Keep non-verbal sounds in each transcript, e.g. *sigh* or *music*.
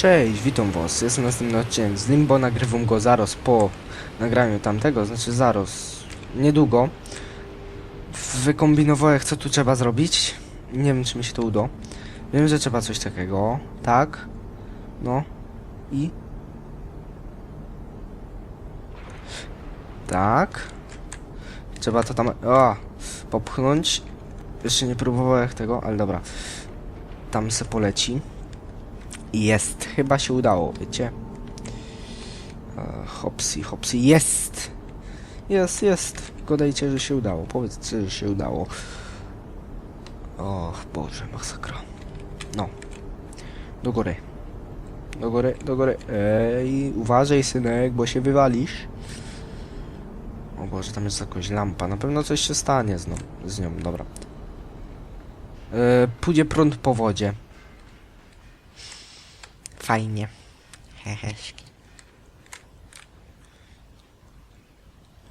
Cześć, witam was. Jest następny odcinek z Limbo. Nagrywam go zaraz po nagraniu tamtego, znaczy zaraz, niedługo. Wykombinowałem, co tu trzeba zrobić. Nie wiem, czy mi się to uda. Wiem, że trzeba coś takiego. Tak. No. I. Tak. Trzeba to tam. A! Popchnąć. Jeszcze nie próbowałem tego, ale dobra. Tam se poleci. Jest. Chyba się udało, wiecie? E, hopsi, hopsi. Jest! Jest, jest. Gadajcie, że się udało. Powiedzcie, że się udało. Och, Boże, masakra. No. Do góry. Do góry, do góry. Ej, uważaj, synek, bo się wywalisz. O Boże, tam jest jakaś lampa. Na pewno coś się stanie z, no, z nią. Dobra. E, pójdzie prąd po wodzie. Fajnie. Heheszki.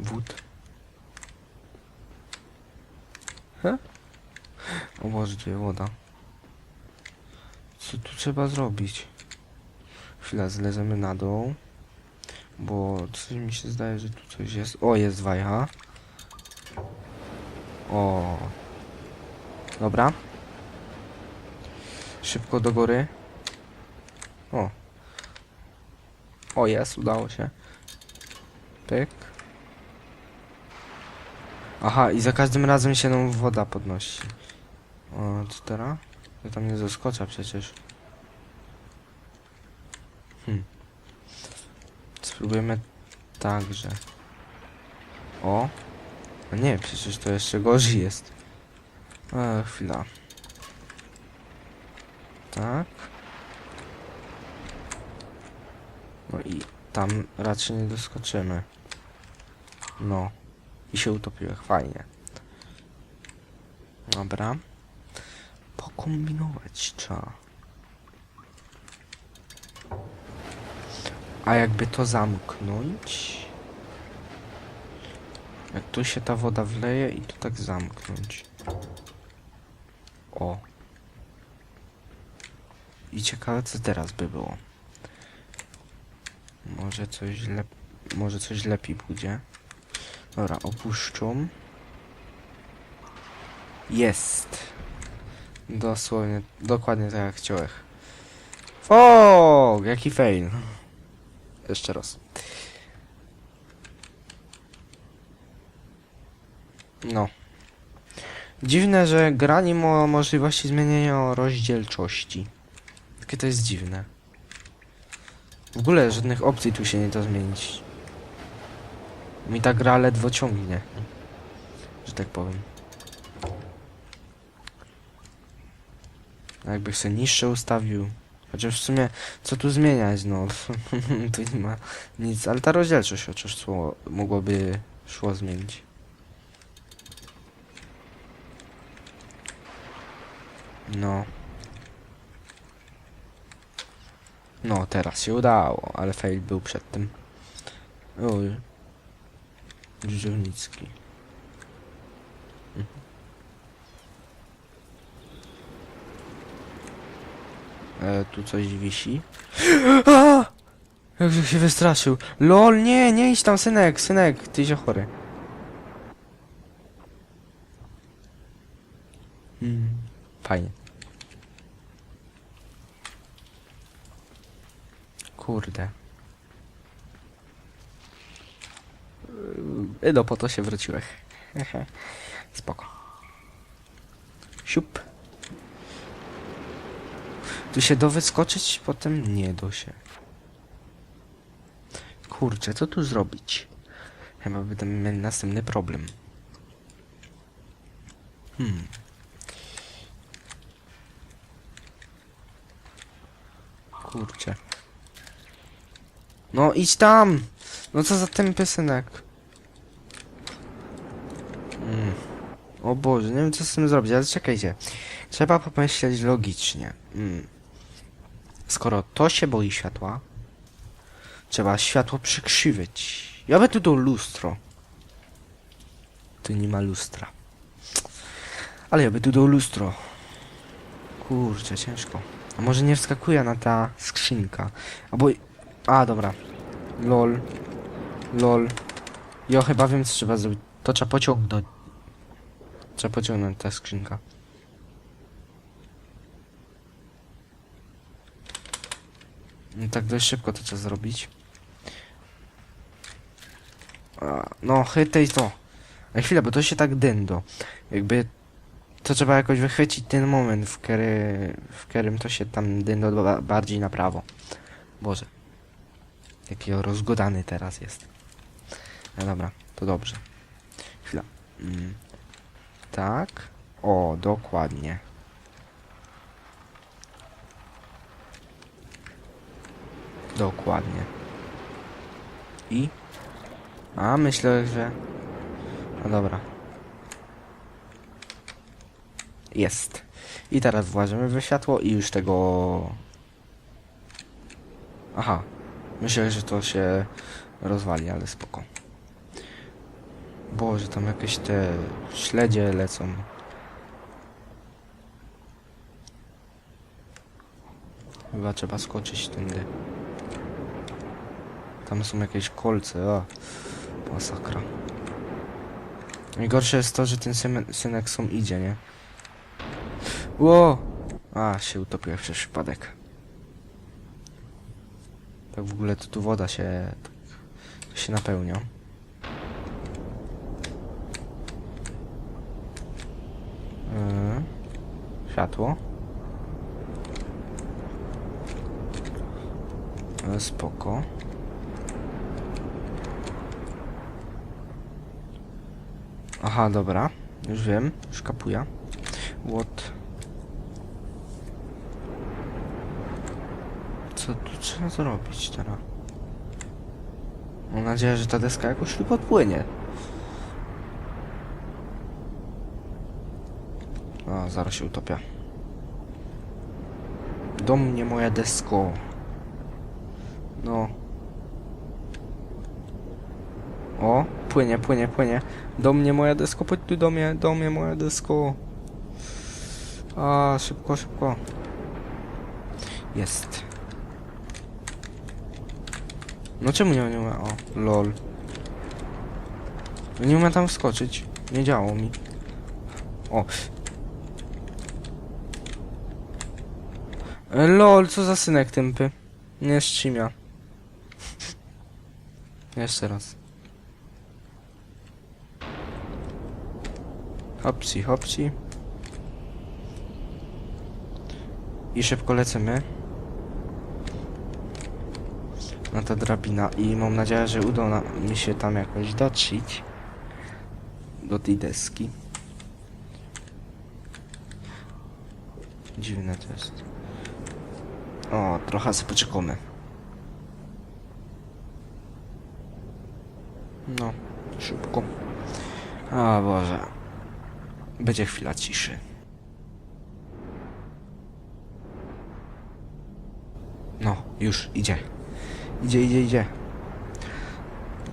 Wód. He? O Boże, gdzie woda? Co tu trzeba zrobić? Chwila, zlezemy na dół. Bo coś mi się zdaje, że tu coś jest. O, jest wajcha. O. Dobra. Szybko do góry. O. O, jest, udało się. Pyk. Aha, i za każdym razem się nam woda podnosi. O, co teraz? Ja tam nie zaskoczę przecież. Hm. Spróbujemy także. O. A nie, przecież to jeszcze gorzej jest. E, chwila. Tak. No i tam raczej nie doskoczymy. No. I się utopiłem, fajnie. Dobra. Pokombinować trzeba. A jakby to zamknąć? Jak tu się ta woda wleje i tu tak zamknąć. O. I ciekawe co teraz by było. Może coś lep... Może coś lepiej pójdzie. Dobra, opuszczą. Jest. Dosłownie, dokładnie tak jak chciałem. Fog! Jaki fail. Jeszcze raz. No. Dziwne, że gra nie ma możliwości zmienienia rozdzielczości. Takie to jest dziwne. W ogóle żadnych opcji tu się nie da zmienić. Mi ta gra ledwo ciągnie. Że tak powiem. A jakby się niższe ustawił. Chociaż w sumie, co tu zmieniać, no. *laughs* tu nie ma nic. Ale ta rozdzielczość chociaż mogłoby szło zmienić. No. No, teraz się udało, ale fail był przed tym. Oj. Dżdżownicki. Mhm. E, tu coś wisi. *gasps* A! Jak się wystraszył. LOL, nie, nie idź tam, synek, synek, ty się chory. Hmm, fajnie. Kurde. Yy, no po to się wróciłeś. Spoko. Siup. Tu się do wyskoczyć, potem nie do się. Kurczę, co tu zrobić? Chyba będę miał następny problem. Hmm. Kurczę. No idź tam! No co za ten piosenek? Mm. O Boże, nie wiem co z tym zrobić, ale czekajcie. Trzeba pomyśleć logicznie. Mm. Skoro to się boi światła, trzeba światło przykrzywić. Ja bym tu do lustro. Tu nie ma lustra. Ale ja by tu do lustro. Kurczę, ciężko. A może nie wskakuje na ta skrzynka? Albo... A, dobra. Lol. Lol. Jo, chyba wiem, co trzeba zrobić. To trzeba pociągnąć. Trzeba pociągnąć ta skrzynka. No tak dość szybko to trzeba zrobić. A, no, chytaj to. Na chwilę, bo to się tak dyndo. Jakby to trzeba jakoś wychwycić ten moment, w, który, w którym to się tam ba- bardziej na prawo. Boże. Jaki rozgodany teraz jest. No dobra, to dobrze. Chwila. Mm. Tak. O, dokładnie. Dokładnie. I? A, myślę, że... No dobra. Jest. I teraz włażymy we światło i już tego... Aha. Myślę, że to się rozwali, ale spoko. Boże, tam jakieś te śledzie lecą. Chyba trzeba skoczyć tędy. Tam są jakieś kolce, o. Masakra. Najgorsze jest to, że ten synek, są idzie, nie? Ło! A, się utopiłem przez przypadek. Tak w ogóle to tu woda się... Tak, się napełnia. Yy, światło. Yy, spoko. Aha, dobra. Już wiem. Już kapuję. What? Co tu trzeba zrobić teraz? Mam nadzieję, że ta deska jakoś tu podpłynie. A, zaraz się utopia. Do mnie moja desko. No. O, płynie, płynie, płynie. Do mnie moja desko, chodź tu do mnie, do mnie moja desko. A, szybko, szybko. Jest. No czemu nie, ma? O, lol. Nie umiem tam wskoczyć. Nie działo mi. O. E, Lol, co za synek tępy. Nie szczimia. *laughs* Jeszcze raz. Hopsi, hopsi. I szybko lecimy. Na ta drabina i mam nadzieję, że uda mi się tam jakoś dotrzeć. Do tej deski. Dziwne to jest. O, trochę sobie poczekamy. No, szybko. A Boże. Będzie chwila ciszy. No, już, idzie. Idzie, idzie, idzie.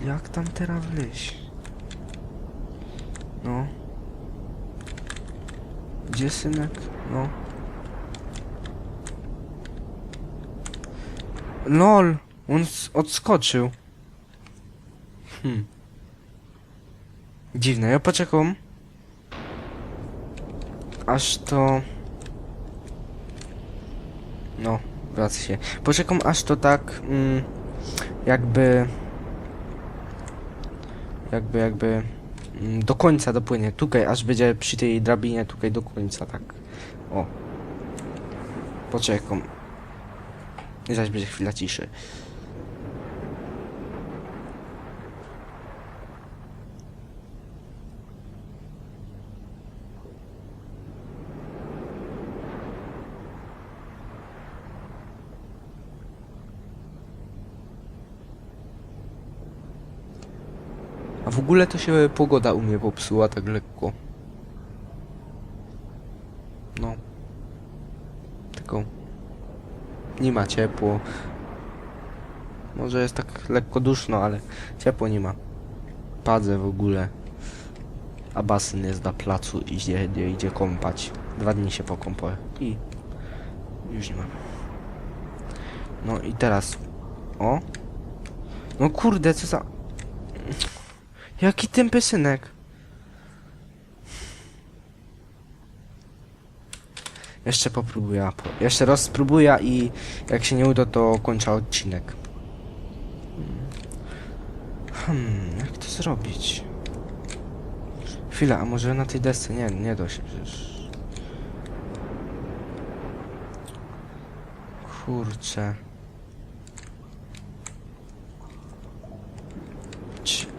Jak tam teraz wleźć? No. Gdzie synek? No. LOL! On odskoczył. Hmm. Dziwne, ja poczekam. Aż to... Się. Poczekam aż to tak... Mm, jakby... Jakby, jakby... Mm, do końca dopłynie. Tutaj, aż będzie przy tej drabinie, tutaj do końca, tak. O. Poczekam. I zaś będzie chwila ciszy. A w ogóle to się pogoda u mnie popsuła tak lekko. No. Tylko nie ma ciepło. Może jest tak lekko duszno, ale ciepło nie ma. Padzę w ogóle. A basen jest na placu i idzie, idzie, kąpać. Dwa dni się pokąpał i Już nie ma. No i teraz. O. No kurde, co za... Jaki tępy synek. Jeszcze popróbuję. Po, jeszcze raz spróbuję i jak się nie uda, to kończę odcinek. Hmm, jak to zrobić? Chwila, a może na tej desce? Nie, nie da się przecież. Kurczę.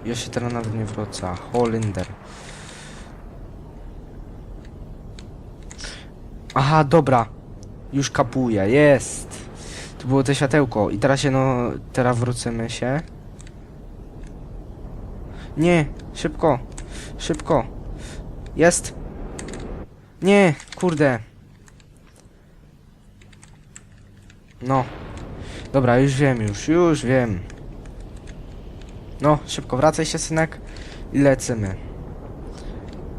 Ja się teraz nawet nie wrócę. Holender. Aha, dobra. Już kapuję, jest. Tu było to światełko i teraz się no, teraz wrócimy się. Nie, szybko, szybko. Jest. Nie, kurde. No. Dobra, już wiem, już, już wiem. No, szybko, wracaj się, synek. I lecimy.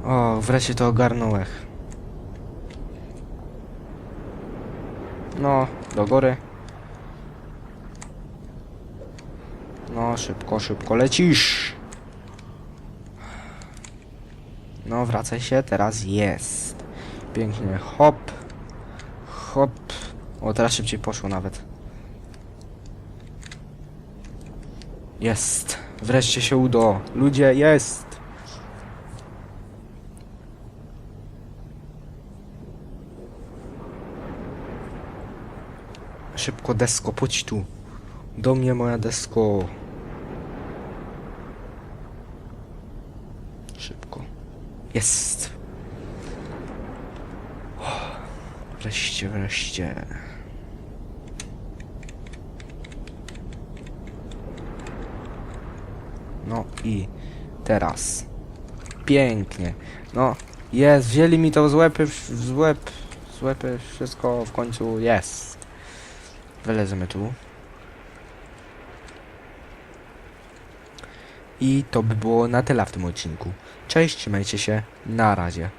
O, wreszcie to ogarnąłeś. No, do góry. No, szybko, szybko lecisz. No, wracaj się, teraz jest. Pięknie, hop. Hop. O, teraz szybciej poszło nawet. Jest. Wreszcie się udało. Ludzie, jest. Szybko, desko, pójdź tu. Do mnie, moja desko. Szybko. Jest. Wreszcie, wreszcie. No i teraz. Pięknie. No, jest, wzięli mi to z łepy, z łeb, z łepy, wszystko w końcu jest. Wylezemy tu. I to by było na tyle w tym odcinku. Cześć, trzymajcie się, na razie.